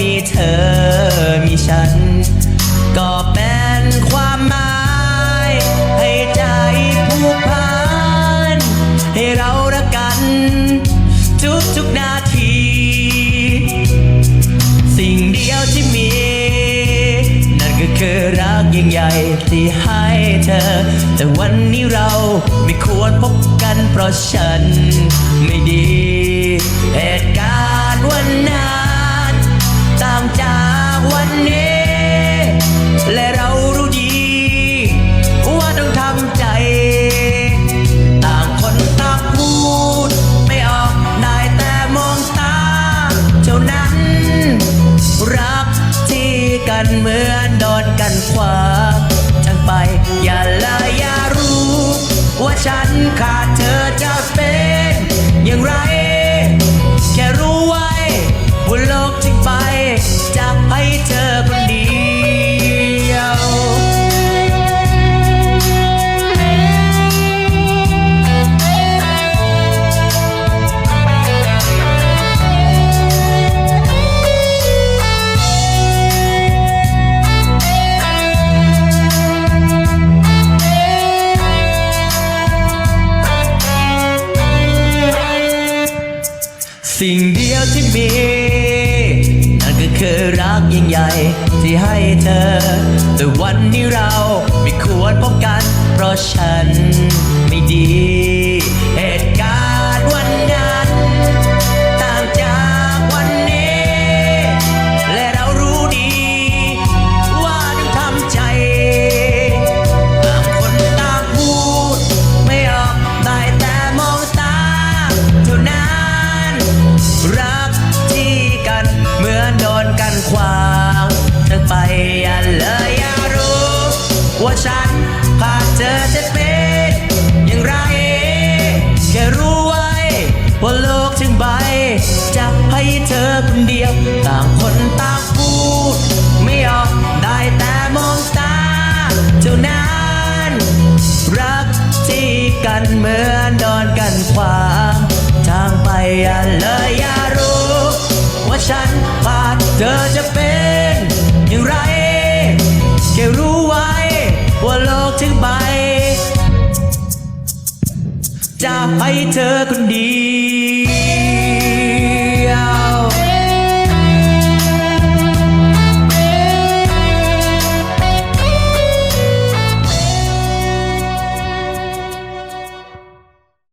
มีเธอมีฉัน ก็เป็นความหมายให้ใจผูกพันให้เรารักกัน ทุกทุกๆนาที สิ่งเดียวที่มี นั่นก็คือรักยิ่งใหญ่ที่ให้เธอ แต่วันนี้เราไม่ควรพบกันเพราะฉันไม่ ที่กันเหมือนโดนกันขวางทั้งไปอย่า สิ่งเดียวที่มี นั่นก็คือรักยิ่งใหญ่ที่ให้เธอ แต่วันนี้เราไม่ควรพบกัน เพราะฉันไม่ดี สี่กันเหมือนดอนกันขวางทางไปอย่าเลยอย่ารู้ ว่าฉันพาเธอจะเป็นอย่างไรแค่รู้ไว้ ว่าโลกทั้งใบ จะให้เธอคนดี